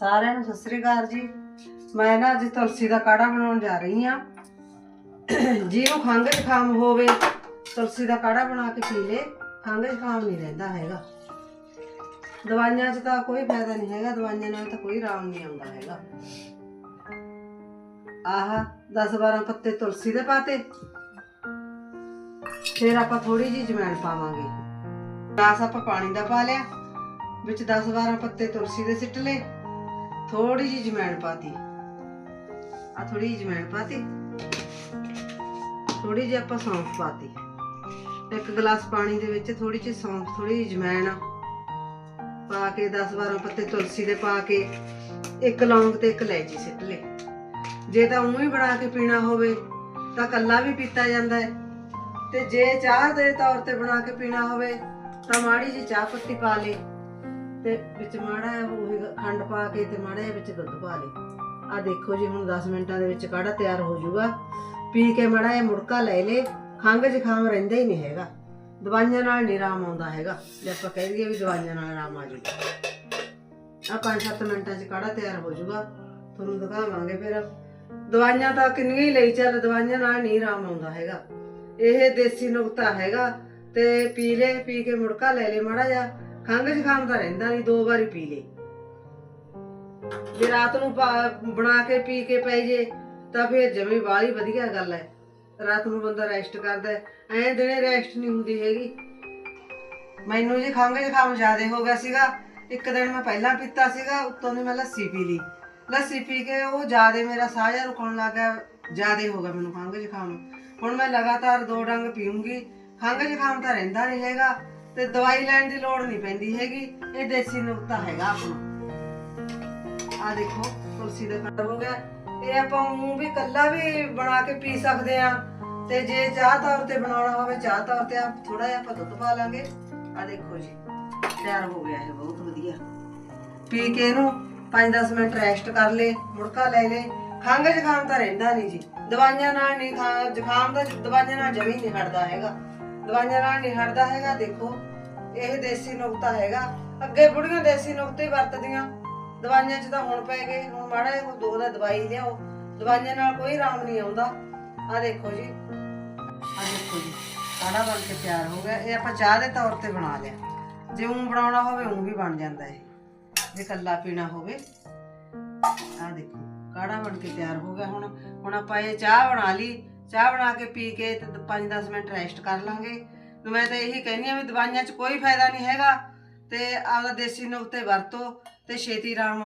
ਸਾਰਿਆਂ ਨੂੰ ਸਤਿ ਸ੍ਰੀ ਅਕਾਲ ਜੀ। ਮੈਂ ਨਾ ਅੱਜ ਤੁਲਸੀ ਦਾ ਕਾੜਾ ਬਣਾਉਣ ਜਾ ਰਹੀ ਆ ਜਿਹਨੂੰ ਖੰਘ ਜ਼ੁਕਾਮ ਹੋਵੇ, ਤੁਲਸੀ ਦਾ ਕਾੜਾ ਬਣਾ ਕੇ ਪੀ ਲੇ, ਖੰਘ ਜ਼ੁਕਾਮ ਨਹੀਂ ਰਹਿੰਦਾ ਹੈਗਾ। ਦਵਾਈਆਂ 'ਚ ਤਾਂ ਕੋਈ ਫਾਇਦਾ ਨਹੀਂ ਹੈਗਾ, ਦਵਾਈਆਂ ਨਾਲ ਤਾਂ ਕੋਈ ਆਰਾਮ ਨਹੀਂ ਆਉਂਦਾ ਹੈਗਾ। ਆਹ 10 12 ਪੱਤੇ ਤੁਲਸੀ ਦੇ ਪਾਤੇ। ਫਿਰ ਆਪਾਂ ਥੋੜੀ ਜਿਹੀ ਜਮੈਣ ਪਾਵਾਂਗੇ। ਗਲਾਸ ਆਪਾਂ ਪਾਣੀ ਦਾ ਪਾ ਲਿਆ, ਵਿੱਚ 10 12 ਪੱਤੇ ਤੁਲਸੀ ਦੇ ਸਿੱਟ ਲਏ। ਥੋੜੀ ਜਿਹੀ ਜਮੈਣ ਪਾਤੀ। ਆ ਥੋੜੀ ਜਿਹੀ ਜਮੈਣ ਪਾਤੀ। ਥੋੜੀ ਜਿਹੀ ਆਪਾਂ ਸੌਂਫ ਪਾਤੀ। ਇੱਕ ਗਲਾਸ ਪਾਣੀ ਦੇ ਵਿੱਚ ਥੋੜੀ ਜਿਹੀ ਸੌਂਫ ਥੋੜੀ ਜਿਹੀ ਜਮੈਣ ਪਾ ਕੇ 10 12 ਪੱਤੇ ਤੁਲਸੀ ਦੇ ਪਾ ਕੇ, ਇੱਕ ਲੌਂਗ ਤੇ ਇੱਕ ਇਲਾਇਚੀ ਸਿੱਟ ਲਏ ਜੇ ਤਾਂ ਉਵੇਂ ਹੀ ਬਣਾ ਕੇ ਪੀਣਾ ਹੋਵੇ, ਤਾਂ ਕੱਲਾ ਵੀ ਪੀਤਾ ਜਾਂਦਾ ਹੈ। ਤੇ ਜੇ ਚਾਹ ਦੇ ਤੌਰ ਤੇ ਬਣਾ ਕੇ ਪੀਣਾ ਹੋਵੇ, ਤਾਂ ਮਾੜੀ ਜੀ ਚਾਹ ਪੱਤੀ ਪਾ ਲਈ। ਤੇ ਵਿੱਚ ਮਾੜਾ ਜਿਹਾ ਉਹ ਖੰਡ ਪਾ ਕੇ ਤੇ ਮਾੜਾ ਜਿਹਾ ਵਿੱਚ ਦੁੱਧ ਪਾ ਲੇ ਆ ਦੇਖੋ ਜੀ, ਹੁਣ 10 ਮਿੰਟਾਂ ਦੇ ਵਿੱਚ ਕਾੜਾ ਤਿਆਰ ਹੋ ਜਾਊਗਾ। ਪੀ ਕੇ ਮਾੜਾ ਜਿਹਾ ਮੁੜਕਾ ਲੈ ਲੇ ਖੰਘ ਜ਼ੁਕਾਮ ਰਹਿੰਦਾ ਹੀ ਨਹੀਂ ਹੈਗਾ। ਦਵਾਈਆਂ ਨਾਲ ਨਹੀਂ ਆਰਾਮ ਆਉਂਦਾ ਹੈਗਾ। ਜੇ ਆਪਾਂ ਕਹਿ ਦਈਏ ਵੀ ਦਵਾਈਆਂ ਨਾਲ ਆਰਾਮ ਆ ਜਾਊਗਾ। ਆ 5-7 ਮਿੰਟਾਂ 'ਚ ਕਾੜਾ ਤਿਆਰ ਹੋ ਜਾਊਗਾ, ਤੁਹਾਨੂੰ ਦਿਖਾਵਾਂਗੇ ਫਿਰ। ਦਵਾਈਆਂ ਤਾਂ ਕਿੰਨੀਆਂ ਹੀ ਲਈ ਚੱਲ, ਦਵਾਈਆਂ ਨਾਲ ਨਹੀਂ ਆਰਾਮ ਆਉਂਦਾ ਹੈਗਾ। ਇਹ ਦੇਸੀ ਨੁਕਤਾ ਹੈਗਾ ਤੇ ਪੀ ਲੈ ਪੀ ਕੇ ਮੁੜਕਾ ਲੈ ਲੈ ਮਾੜਾ ਜਿਹਾ। ਖੰਘ ਜ਼ੁਕਾਮ ਤਾਂ ਰਹਿੰਦਾ ਨਹੀਂ, ਦੋ ਵਾਰੀ ਪੀ ਲੈ। ਜੇ ਰਾਤ ਨੂੰ ਪਾ- ਬਣਾ ਕੇ ਪੀ ਕੇ ਪੈ ਜੇ, ਤਾਂ ਫਿਰ ਜਮੀ ਬਾਹਲੀ ਵਧੀਆ ਗੱਲ ਹੈ ਰਾਤ ਨੂੰ ਬੰਦਾ ਰੈਸਟ ਕਰਦਾ ਹੈ ਐਂ ਦਿਨੇ ਰੈਸਟ ਨਹੀਂ ਹੁੰਦੀ ਹੈਗੀ। ਮੈਨੂੰ ਜੀ ਖੰਘ ਜ਼ੁਕਾਮ ਜਿਆਦੇ ਹੋ ਗਿਆ ਸੀਗਾ, ਇੱਕ ਦਿਨ ਮੈਂ ਪਹਿਲਾਂ ਪੀਤਾ ਸੀਗਾ, ਉੱਤੋਂ ਦੀ ਮੈਂ ਲੱਸੀ ਪੀ ਲਈ। ਲੱਸੀ ਪੀ ਕੇ ਉਹ ਜ਼ਿਆਦਾ ਮੇਰਾ ਸਾਹ ਜਿਹਾ ਰੁਕਣ ਲੱਗ ਗਿਆ, ਜਿਆਦੇ ਹੋ ਗਿਆ ਮੈਨੂੰ ਖੰਘ ਜ਼ੁਕਾਮ ਹੁਣ ਮੈਂ ਲਗਾਤਾਰ ਦੋ ਡੰਗ ਪੀਉਂਗੀ ਖੰਘ ਜ਼ੁਕਾਮ ਤਾਂ ਰਹਿੰਦਾ ਨਹੀਂ ਹੈਗਾ। ਤੇ ਦਵਾਈ ਲੈਣ ਦੀ ਲੋੜ ਨਹੀਂ ਪੈਂਦੀ ਹੈਗੀ, ਇਹ ਦੇਸੀ ਨੁਕਤਾ ਹੈਗਾ ਆਪਣਾ। ਆ ਦੇਖੋ, ਤੁਲਸੀ ਦਾ ਕੱਟ ਹੋ ਗਿਆ। ਇਹ ਆਪਾਂ ਉਹ ਵੀ ਕੱਲਾ ਵੀ ਬਣਾ ਕੇ ਪੀ ਸਕਦੇ ਆ ਤੇ ਜੇ ਚਾਹ ਤੌਰ ਤੇ ਬਣਾਉਣਾ ਹੋਵੇ, ਚਾਹ ਤੌਰ ਤੇ ਆ ਥੋੜਾ ਜਿਹਾ ਆਪਾਂ ਦੁੱਧ ਪਾ ਲਾਂਗੇ। ਆ ਦੇਖੋ ਜੀ, ਤਿਆਰ ਹੋ ਗਿਆ ਇਹ ਬਹੁਤ ਵਧੀਆ। ਪੀ ਕੇ ਇਹਨੂੰ 5-10 ਮਿੰਟ ਰੈਸਟ ਕਰ ਲੇ ਮੁੜਕਾ ਲੈ ਲੇ ਖੰਘ ਜ਼ੁਕਾਮ ਤਾਂ ਰਹਿੰਦਾ ਨਹੀਂ ਜੀ। ਦਵਾਈਆਂ ਨਾਲ ਨਹੀਂ ਖਾ, ਜ਼ੁਕਾਮ ਦਾ ਦਵਾਈਆਂ ਨਾਲ ਜਮੀ ਨਹੀਂ ਹਟਦਾ ਹੈਗਾ। ਦਵਾਈਆਂ ਨਾਲ ਨਹੀਂ ਹਟਦਾ ਹੈਗਾ, ਦੇਖੋ। ਇਹ ਦੇਸੀ ਨੁਕਤਾ ਹੈਗਾ। ਅੱਗੇ ਬੁੜੀਆਂ ਦੇਸੀ ਨੁਕਤੇ ਵਰਤਦੀਆਂ। ਦਵਾਈਆਂ 'ਚ ਤਾਂ ਹੁਣ ਪੈ ਗਏ। ਹੁਣ ਮਾੜਾ ਜਿਹਾ ਕੋਈ ਦੋ ਦਾ ਦਵਾਈ ਲਿਆਓ। ਦਵਾਈਆਂ ਨਾਲ ਕੋਈ ਆਰਾਮ ਨਹੀਂ ਆਉਂਦਾ। ਆ ਦੇਖੋ ਜੀ। ਆ ਦੇਖੋ ਜੀ। ਕਾੜਾ ਬਣ ਕੇ ਤਿਆਰ ਹੋ ਗਿਆ? ਇਹ ਆਪਾਂ ਚਾਹ ਦੇ ਤੌਰ ਤੇ ਬਣਾ ਲਿਆ। ਜੇ ਉਹ ਬਣਾਉਣਾ ਹੋਵੇ ਉਹ ਵੀ ਬਣ ਜਾਂਦਾ ਹੈ ਜੇ ਕੱਲਾ ਪੀਣਾ ਹੋਵੇ। ਆ ਦੇਖੋ। ਕਾੜਾ ਬਣ ਕੇ ਤਿਆਰ ਹੋ ਗਿਆ? ਹੁਣ ਹੁਣ ਆਪਾਂ ਇਹ ਚਾਹ ਬਣਾ ਲਈ। ਚਾਹ ਬਣਾ ਕੇ ਪੀ ਕੇ ਤੇ 5-10 ਮਿੰਟ ਰੈਸਟ ਕਰ ਲਾਂਗੇ। ਮੈਂ ਤਾਂ ਇਹੀ ਕਹਿੰਦੀ ਆ ਵੀ ਦਵਾਈਆਂ 'ਚ ਕੋਈ ਫਾਇਦਾ ਨਹੀਂ ਹੈਗਾ ਤੇ ਆਪਦਾ ਦੇਸੀ ਨੁਕਤੇ ਵਰਤੋ ਤੇ ਛੇਤੀ ਆਰਾਮ